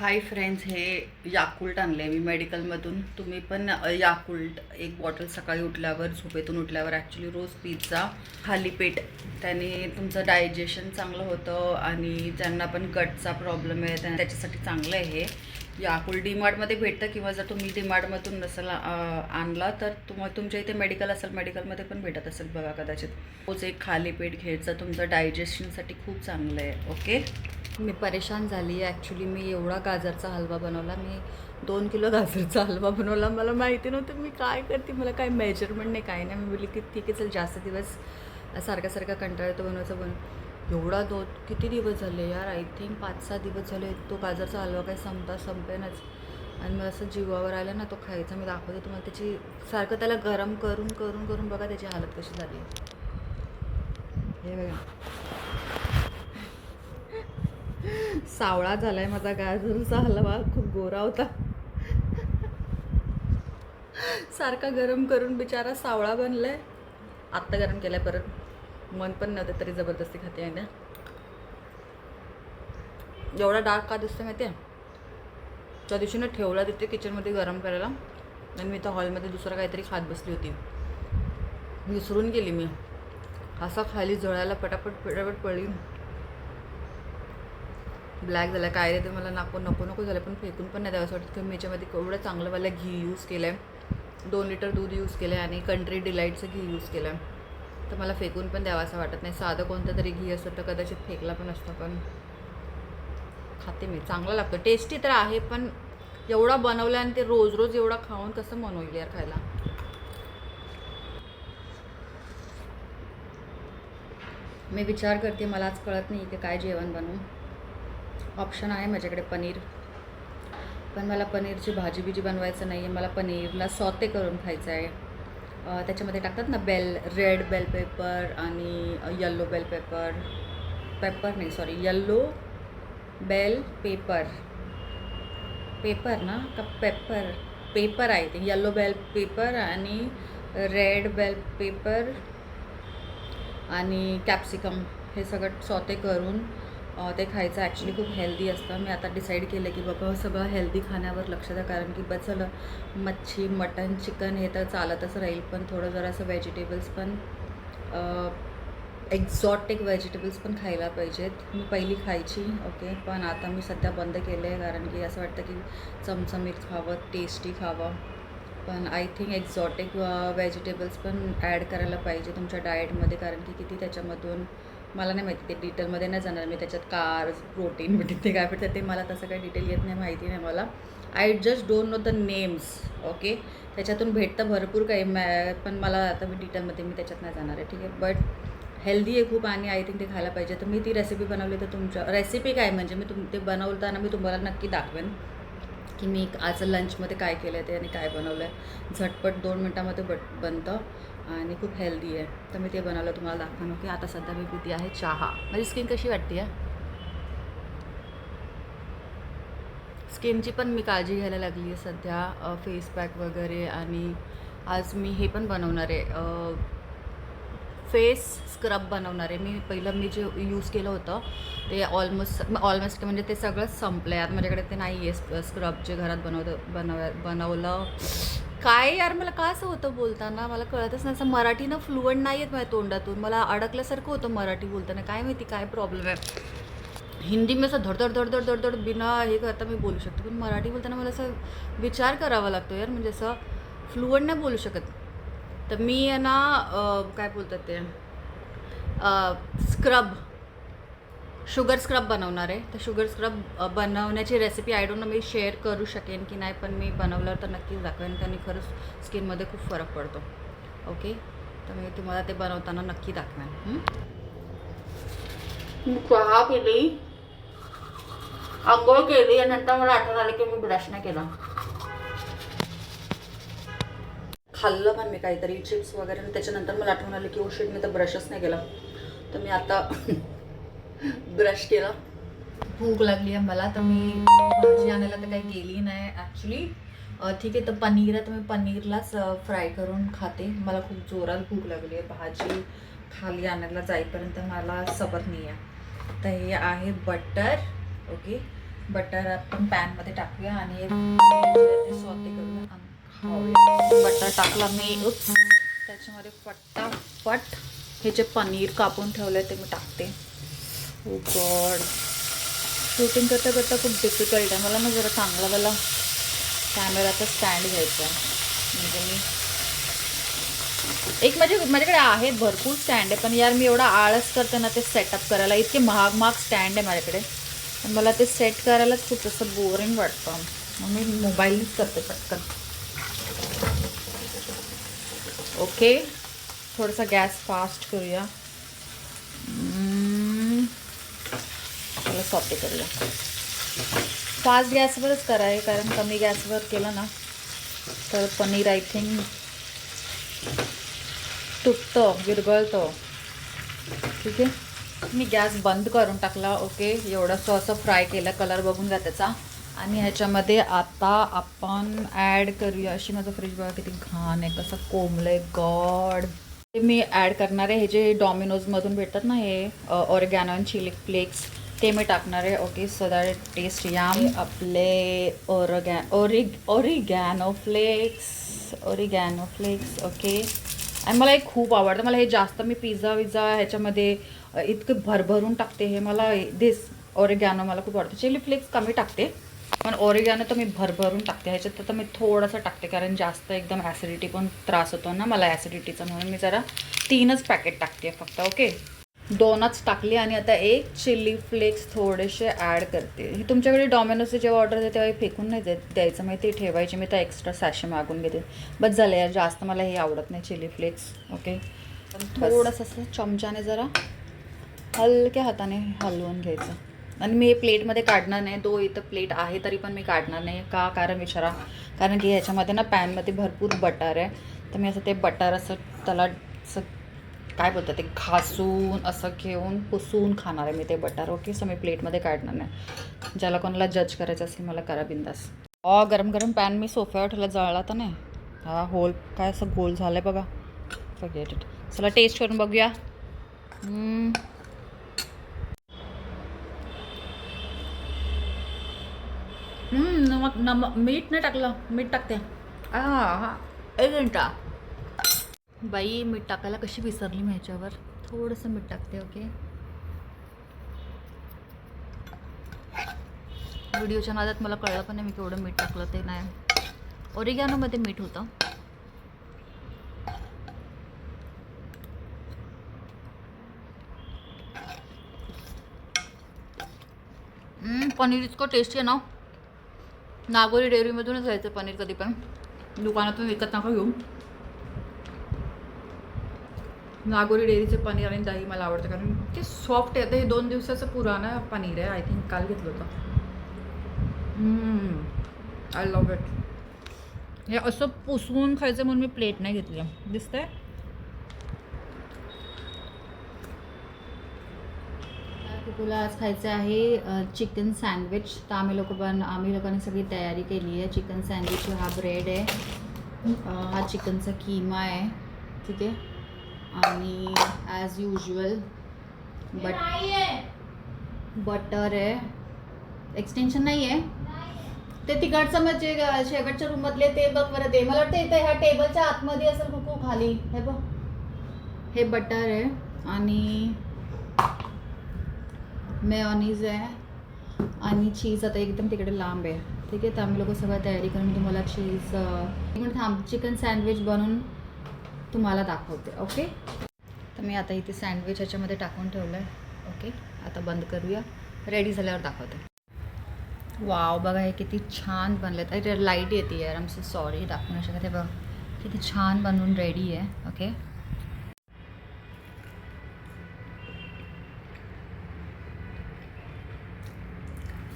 Hi friends हे Yakult आणले मी मेडिकलमधून तुम्ही पण याकुल्ट एक बॉटल सकाळी उठल्यावर झोपेतून उठल्यावर ॲक्च्युली रोज पिझ्झा खाली पेट त्याने तुमचं डायजेशन चांगलं होतं आणि ज्यांना पण गटचा प्रॉब्लेम आहे त्या- त्याच्यासाठी चांगलं आहे हे. याकुल्ट डीमार्टमध्ये भेटतं किंवा जर तुम्ही डीमार्टमधून नसेल आणला तर तुम तुमच्या इथे मेडिकल असेल मेडिकलमध्ये पण भेटत असेल बघा कदाचित. रोज एक खाली पेट घ्यायचं तुमचं डायजेशनसाठी खूप चांगलं आहे ओके मी परेशान झाली. ॲक्च्युली मी एवढा गाजरचा हलवा बनवला. मी दोन किलो गाजरचा हलवा बनवला. मला माहिती नव्हतं मी काय करते. मला काय मेजरमेंट नाही काय नाही. मी बोलली की ठीक आहे चल जास्त दिवस सारखा सारखा कंटाळा येतो बनवायचं बन. एवढा दो किती दिवस झाले यार? आय थिंक पाच सहा दिवस झाले तो गाजरचा हलवा काही संपता संपेनच. आणि मला असं जीवावर आलं ना तो खायचा. मी दाखवते तुम्हाला. त्याची सारखं त्याला गरम करून करून करून बघा त्याची हालत कशी झाली. हे बघा. सावळा झालाय माझा गाजरचा हलवा. खूप गोरा होता. सारखा गरम करून बिचारा सावळा बनलाय. आत्ता गरम केलाय परत. मन पण नव्हतं तरी जबरदस्ती खाते आहे ना. एवढा डार्क का दिसतो माहिती आहे? त्या दिवशी ना ठेवला तिथे किचनमध्ये गरम करायला. आणि मी त्या हॉलमध्ये दुसरं काहीतरी खात बसली होती. विसरून गेली मी. असा खाली जळायला पटापट पटापट पडली. ब्लॅक झाला काय रे ते मला नको नको नको झालं पण फेकून पण नाही द्यावं वाटतं. की मी याच्यामध्ये एवढं चांगलंवालं घी यूज केलं आहे दोन लिटर दूध यूज केलं आहे आणि कंट्री डिलाईटचं घी यूज केलं आहे तर मला फेकून पण द्यावं असं वाटत नाही. साधं कोणतं तरी घी असतं तर कदाचित फेकला पण असतं पण खाते मी. चांगलं लागतं. टेस्टी तर आहे पण एवढा बनवलं आणि ते रोज रोज एवढा खाऊन कसं मन होईल यार खायला? मी विचार करते मला आज कळत नाही की काय जेवण बनवू. ऑप्शन आहे माझ्याकडे पनीर. पण मला पनीरची भाजी बिजी बनवायचं नाही आहे मला पनीरला सॉते करून खायचं आहे. त्याच्यामध्ये टाकतात ना बेल रेड बेल पेपर आणि यल्लो बेल पेपर. पेपर नाही sorry yellow bell pepper. Pepper ना? का पेपर? पेपर आहे ते. यल्लो बेल पेपर आणि रेड बेल पेपर आणि कॅप्सिकम हे सगळं सॉते करून ते खायचं ॲक्च्युली खूप हेल्दी असतं. मी आता डिसाईड केलं की बाबा सगळं हेल्दी खाण्यावर लक्ष द्या. कारण की बस झालं मच्छी मटन चिकन हे तर चालतच राहील. पण थोडं जरासं व्हेजिटेबल्स पण एक्झॉटिक व्हेजिटेबल्स पण खायला पाहिजेत. मी पहिली खायची ओके पण आता मी सध्या बंद केलं आहे कारण की असं वाटतं की चमचमीत खावं टेस्टी खावं. पण आय थिंक एक्झॉटिक व्हेजिटेबल्स पण ॲड करायला पाहिजे तुमच्या डाएटमध्ये कारण की किती त्याच्यामधून मला नाही माहिती ते डिटेलमध्ये नाही जाणार मी त्याच्यात कार्स प्रोटीन बिटीन ते काय भेटतं ते मला तसं काही डिटेल येत नाही माहिती नाही मला. I just don't know the names okay त्याच्यातून भेटतं भरपूर काही मॅ पण मला आता मी डिटेलमध्ये मी त्याच्यात नाही जाणार आहे ठीक आहे? बट हेल्दी आहे खूप आणि आय थिंक ते खायला पाहिजे. तर मी ती रेसिपी बनवली तर तुमच्या रेसिपी काय म्हणजे मी तुम ते बनवताना मी तुम्हाला नक्की दाखवेन की मी आज लंचमध्ये काय केलं आहे ते आणि काय बनवलं आहे झटपट दोन मिनटामध्ये बट बनतं. आणि खूप हेल्दी आहे. तर मी ते बनवलं तुम्हाला दाखवणं की आता सध्या मी पिती आहे चहा. माझी स्किन कशी वाटते आहे? स्किनची पण मी काळजी घ्यायला लागली आहे सध्या फेस पॅक वगैरे आणि आज मी हे पण बनवणार आहे. फेस स्क्रब बनवणार आहे. मी पहिलं मी जे यूज केलं होतं ते ऑलमोस्ट ऑलमोस्ट म्हणजे ते सगळंच संपलं आहे. आता माझ्याकडे ते नाही आहे स्क्रब जे घरात बनवतं बनव बनवलं. काय यार मला का असं होतं बोलताना? मला कळतच नाही. असं मराठी ना फ्लुएंट नाही येत माझ्या तोंडातून. मला अडकल्यासारखं होतं मराठी बोलताना. काय माहिती काय प्रॉब्लेम आहे. हिंदी मी असं धडधड धडधड धडधड बिना हे करता मी बोलू शकतो. पण मराठी बोलताना मला असं विचार करावा लागतो यार. म्हणजे असं फ्लुएंट नाही बोलू शकत. तर मी आहे ना काय बोलतात ते? स्क्रब शुगर स्क्रब बनवणार आहे. तर शुगर स्क्रब बनवण्याची रेसिपी आय डोंट नो मी शेअर करू शकेन की नाही पण मी बनवलं तर नक्कीच दाखवेन त्यांनी खरंच स्किनमध्ये खूप फरक पडतो. ओके तर मी तुम्हाला ते बनवताना नक्की दाखवेन. चहा पिली आंघोळ केली आणि नंतर मला आठवण आलं की मी ब्रश नाही केला. खाल्लं पण मी काहीतरी चिप्स वगैरे आणि त्याच्यानंतर मला आठवण आलं की oh ओशीट मी तर ब्रशच नाही केला. तर मी आता ब्रश केला. भूक लागली आहे मला तर मी भाजी आणायला तर काही गेली नाही ॲक्च्युली ठीक आहे तर पनीर आहे तर मी पनीरलाच फ्राय करून खाते. मला खूप जोरात भूक लागली आहे. भाजी खाली आणायला जाईपर्यंत मला सबर नाही आहे. तर हे आहे बटर ओके. बटर आपण पॅनमध्ये टाकूया आणि स्वते करूया. आणि खाऊया. बटर टाकला मी त्याच्यामध्ये फटाफट हे जे पनीर कापून ठेवलं आहे ते मी टाकते. ओ गॉड शूटिंग करता करता खूप डिफिकल्ट आहे. मला ना जरा चांगला वाला कॅमेराचा स्टँड घ्यायचा आहे. म्हणजे मी एक माझे माझ्याकडे आहेत भरपूर स्टँड आहे पण यार मी एवढा आळस करते ना ते सेटअप करायला. इतके महाग महाग स्टँड आहे माझ्याकडे. पण मला ते सेट करायलाच खूप असं बोरिंग वाटतं. मग मी मोबाईलनीच करते पटकन. ओके थोडासा गॅस फास्ट करूया. चला सॉते करूया. फास्ट गॅसवरच कराय कारण कमी गॅसवर केलं ना तर पनीर आय थिंक तुटतं विरघळतं. ठीक आहे? मी गॅस बंद करून टाकला ओके? एवढंसं असं फ्राय केलं कलर बघून घ्या त्याचा. आणि ह्याच्यामध्ये आता आपण ॲड करूया. अशी माझं फ्रीज बघा किती घाण आहे कसं कोंबलं आहे गॉड ते मी ॲड करणार आहे. हे जे डॉमिनोजमधून भेटतात ना हे ऑरगॅनॉन चिली फ्लेक्स ते मी टाकणार आहे. Okay so that taste yum आपले ओरगॅ ओरिग oregano flakes oregano flakes okay आणि मला हे खूप आवडतं. मला हे जास्त मी पिझ्झा विझ्झा ह्याच्यामध्ये इतके भरभरून टाकते हे. मला दिस ओरिगॅनो मला खूप आवडतं. चिली फ्लेक्स कमी टाकते पण ओरिगॅनो तर मी भरभरून टाकते. ह्याच्यात तर मी थोडंसं टाकते कारण जास्त एकदम ॲसिडिटी पण त्रास होतो ना मला ॲसिडिटीचा म्हणून मी जरा तीनच पॅकेट टाकते फक्त ओके दोनच टाकली आणि आता एक चिली फ्लेक्स थोडेसे ॲड करते. हे तुमच्याकडे डॉमिनोजचे जेव्हा ऑर्डर देते तेव्हा फेकून नाही देत द्यायचं. मग ते ठेवायचे. मी तर एक्स्ट्रा सॅशे मागून घेते. बस झालं यार. जास्त मला हे आवडत नाही चिली फ्लेक्स. ओके थोडंसं असं चमच्याने जरा हलक्या हाताने हलवून घ्यायचं. आणि मी हे प्लेटमध्ये काढणार नाही. दो इथं प्लेट आहे तरी पण मी काढणार नाही. का? कारण विचारा. कारण की ह्याच्यामध्ये ना पॅनमध्ये भरपूर बटर आहे. तर मी असं ते बटर असं त्याला असं काय बोलतात ते घासून असं घेऊन पुसून खाणार आहे मी ते बटर ओके सो मी प्लेटमध्ये काढणार नाही. ज्याला कोणाला जज करायचं असेल मला करा बिंदास. ऑ गरम गरम पॅन मी सोफ्यावर ठेवला जळला तर नाही. हा होल काय असं गोल झालं आहे बघा इट चला टेस्ट करून बघूया. नमक नमक मीठ नाही टाकलं. मीठ टाकते. हा. एक मिनटा. बाई मीठ टाकायला कशी विसरली मी ह्याच्यावर? थोडंसं मीठ टाकते ओके? व्हिडिओच्या नादात मला कळलं पण नाही मी केवढं मीठ टाकलं ते नाही. ओरिगॅनोमध्ये मीठ होतं. पनीर इतकं टेस्टी आहे ना. नागोरी डेअरीमधूनच घ्यायचं पनीर कधी पण दुकानातून विकत नका घेऊ. नागोरी डेअरीचे पनीर आणि दही मला आवडतं कारण ते सॉफ्ट आहे. आता हे दोन दिवसाचं पुराणं पनीर आहे आय थिंक काल घेतलं होतं. आय लव्ह इट हे असं पुसवून खायचं म्हणून मी प्लेट नाही घेतली. दिसतंय? तुला आज खायचं आहे चिकन सँडविच तर आम्ही लोक पण आम्ही लोकांनी सगळी तयारी केली आहे. चिकन सँडविच हा ब्रेड आहे. हा चिकनचा किमा आहे. ठीक आहे? आणि ॲज युजल बट बटर आहे. एक्सटेन्शन नाही आहे. ते तिकडचं म्हणजे शेवटच्या रूममधले ते बघ बरं ते. मला वाटतं इथं ह्या टेबलच्या आतमध्ये असेल कुकू खाली. हे बघ. हे बटर आहे आणि मेऑनीज आहे आणि चीज आता एकदम तिकडे लांब आहे. ठीक आहे तर आम्ही लोक सगळं तयारी करून तुम्हाला चीज थांब चिकन सँडविच बनवून तुम्हाला दाखवते ओके? तर मी आता इथे सँडविच ह्याच्यामध्ये टाकून ठेवलं आहे ओके? आता बंद करूया. रेडी झाल्यावर दाखवते. वाव बघा हे किती छान बनलेत. अरे लाइट येते यार. आम सो सॉरी दाखवू नाही शकत. हे बघ किती छान बनवून रेडी आहे ओके?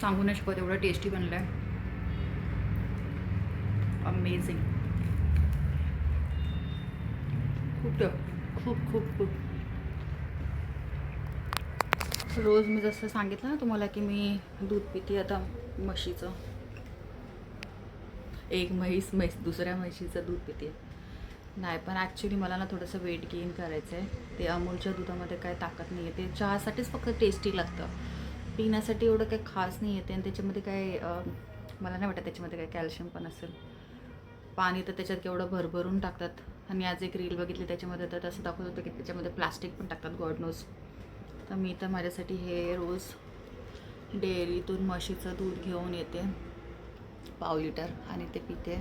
सांगू नाही शकत एवढं टेस्टी बनलं आहे अमेझिंग खूप खूप खूप खूप. रोज मी जसं सांगितलं ना तुम्हाला की मी दूध पिते आता म्हशीचं. एक म्हैस म्हैस दुसऱ्या म्हशीचं दूध पिते. नाही पण ॲक्च्युली मला ना थोडंसं वेट गेन करायचं आहे ते अमूलच्या दुधामध्ये काय ताकद नाही आहे ते चहासाठीच फक्त टेस्टी लागतं. पिण्यासाठी एवढं काही खास नाही येते आणि त्याच्यामध्ये काय मला नाही वाटत त्याच्यामध्ये काय कॅल्शियम पण असेल. पाणी तर त्याच्यात केवढं भरभरून टाकतात. आणि आज एक रील बघितली त्याच्यामध्ये तर तसं दाखवत होतं की त्याच्यामध्ये प्लास्टिक पण टाकतात गॉड नोज तर मी तर माझ्यासाठी हे रोज डेअरीतून म्हशीचं दूध घेऊन येते पाव लिटर आणि ते पिते.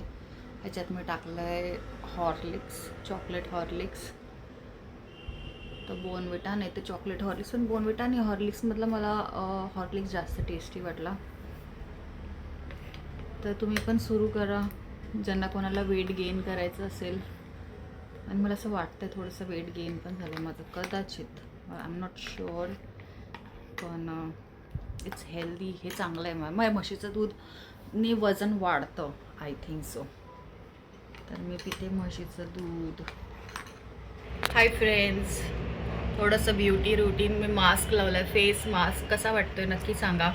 ह्याच्यात मी टाकलं आहे हॉर्लिक्स चॉकलेट हॉर्लिक्स तर बोनविटा नाही तर चॉकलेट हॉर्लिक्स पण बोनविटा आणि हॉर्लिक्समधलं मला हॉर्लिक्स जास्त टेस्टी वाटला. तर तुम्ही पण सुरू करा. ज्यांना कोणाला वेट गेन करायचं असेल. आणि मला असं वाटतं थोडंसं वेट गेन पण झालं माझं. कदाचित. आय एम नॉट शुअर पण इट्स हेल्दी हे चांगलं आहे. मग म्हशीचं दूधने वजन वाढतं आय थिंक सो तर मी पिते म्हशीचं दूध. हाय फ्रेंड्स थोडंसं ब्युटी रुटीन मी मास्क लावलं आहे फेस मास्क कसा वाटतोय नक्की सांगा.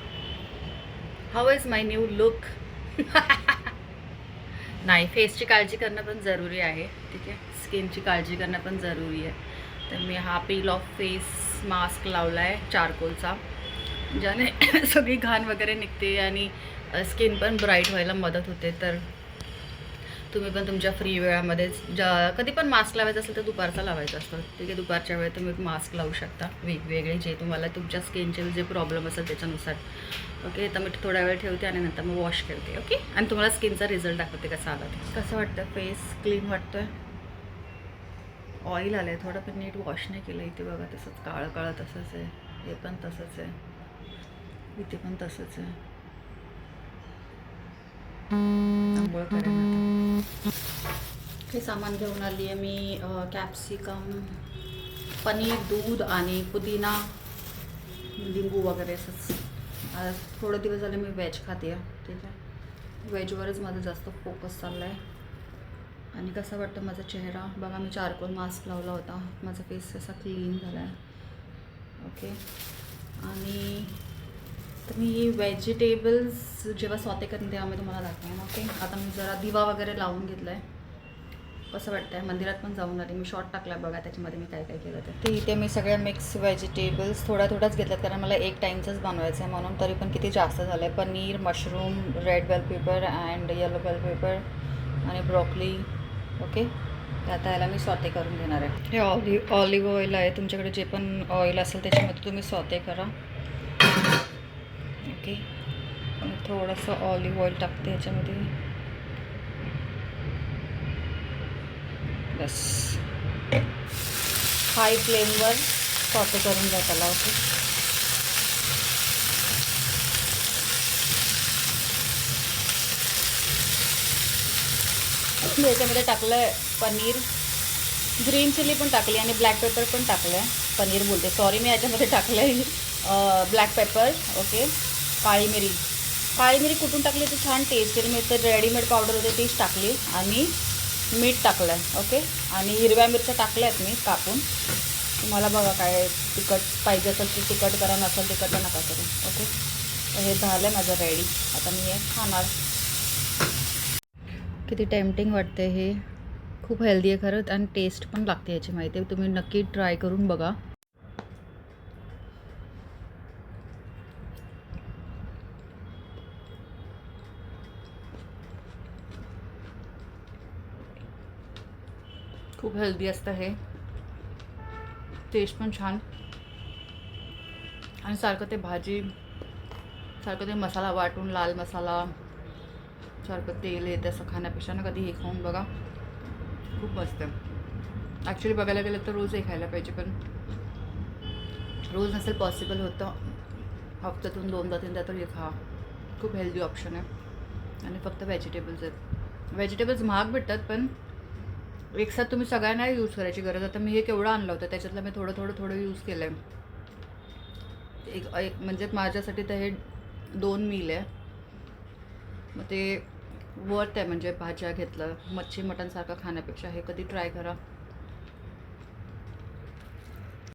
How is my new look नाही फेसची काळजी करणं पण जरुरी आहे ठीक आहे? स्किनची काळजी करणं पण जरुरी आहे. तर मी हा पील ऑफ फेस मास्क लावला आहे चारकोलचा ज्याने सगळी घाण वगैरे निघते आणि स्किन पण ब्राईट व्हायला मदत होते. तर तुम्ही पण तुमच्या फ्री वेळामध्ये ज्या कधी पण मास्क लावायचं असेल तर दुपारचा लावायचा असतो. ठीक आहे दुपारच्या वेळेत तुम्ही मास्क लावू शकता. वेगवेगळे जे तुम्हाला तुमच्या स्किनचे जे प्रॉब्लेम असेल त्याच्यानुसार. ओके तर मी थोडा वेळ ठेवते आणि नंतर मग वॉश करते ओके आणि तुम्हाला स्किनचा रिझल्ट दाखवते कसा आला ते. कसं वाटतं? फेस क्लीन वाटतोय? ऑइल आलं आहे थोडं पण नीट वॉश नाही केलं. इथे बघा तसंच काळं काळं तसंच आहे. हे पण तसंच आहे. इथे पण तसंच आहे. आंघोळ करायला हे सामान घेऊन आली आहे मी कॅप्सिकम पनीर दूध आणि पुदिना लिंबू वगैरे असंच. थोडे दिवस झाले मी व्हेज खाते ठीक आहे. व्हेजवरच माझं जास्त फोकस चालला आहे आणि कसा वाटतं माझा चेहरा? बघा मी चारकोल मास्क लावला होता. माझा फेस असा क्लीन झाला आहे ओके आणि तर मी व्हेजिटेबल्स जेव्हा स्वते करेन तेव्हा मी तुम्हाला दाखवेन ओके आता मी जरा दिवा वगैरे लावून घेतला आहे कसं वाटतंय? मंदिरात पण जाऊन आली. मी शॉर्ट टाकला बघा त्याच्यामध्ये मी काय काय केलं ते. ते इथे मी सगळ्या मिक्स व्हेजिटेबल्स थोड्या थोड्याच घेतल्यात कारण मला एक टाईमचंच बनवायचं आहे म्हणून तरी पण किती जास्त झालं आहे paneer mushroom red bell pepper and yellow bell pepper आणि ब्रॉकली ओके तर आता याला मी स्वते करून घेणार आहे. हे ऑलिव्ह ऑलिव्ह ऑइल आहे. तुमच्याकडे जे पण ऑइल असेल त्याच्यामध्ये तुम्ही स्वते करा. टाकते आणि थोडंसं ऑलिव्ह ऑइल टाकते ह्याच्यामध्ये बस. हाय फ्लेमवर सॉटे करून घ्या त्याला ओके मी याच्यामध्ये टाकलं आहे पनीर. ग्रीन चिली पण टाकली आणि ब्लॅक पेपर पण टाकलं आहे पनीर बोलते. सॉरी मी याच्यामध्ये टाकलं आहे ब्लॅक पेपर ओके काळी मिरी. काळी मिरी कुठून टाकली? तर छान टेस्ट येईल मी तर रेडीमेड पावडर होते तीच टाकली आणि मीठ टाकलं आहे ओके आणि हिरव्या मिरच्या टाकल्या आहेत मी कापून. तुम्हाला बघा काय तिखट पाहिजे असेल तर तिखट करा नसेल तिखट तर नका करू ओके हे झालं आहे माझं रेडी आता मी हे खाणार. किती टेम्पटिंग वाटते हे. खूप हेल्दी आहे खरंच आणि टेस्ट पण लागते याची माहिती. तुम्ही नक्की ट्राय करून बघा. खूप हेल्दी असतं हे. टेस्ट पण छान. आणि सारखं ते भाजी सारखं ते मसाला वाटून लाल मसाला सारखं तेल येते असं खाण्यापेक्षा ना कधी हे खाऊन बघा. खूप मस्त आहे. ॲक्च्युली बघायला गेलं तर रोज हे खायला पाहिजे पण रोज नसेल पॉसिबल होतं. हफ्त्यातून दोनदा तीनदा तर हे खा. खूप हेल्दी ऑप्शन आहे. आणि फक्त व्हेजिटेबल्स आहेत. व्हेजिटेबल्स महाग भेटतात पण एकसाथ तुम्ही सगळ्यांना यूज करायची गरज. आता मी हे केवढं आणलं होतं त्याच्यातलं मी थोडं थोडं थोडं यूज केलं आहे एक एक म्हणजे माझ्यासाठी तर हे दोन मील आहे. मग ते वर्थ आहे म्हणजे भाज्या घेतलं मच्छी मटणसारखं खाण्यापेक्षा हे कधी ट्राय करा.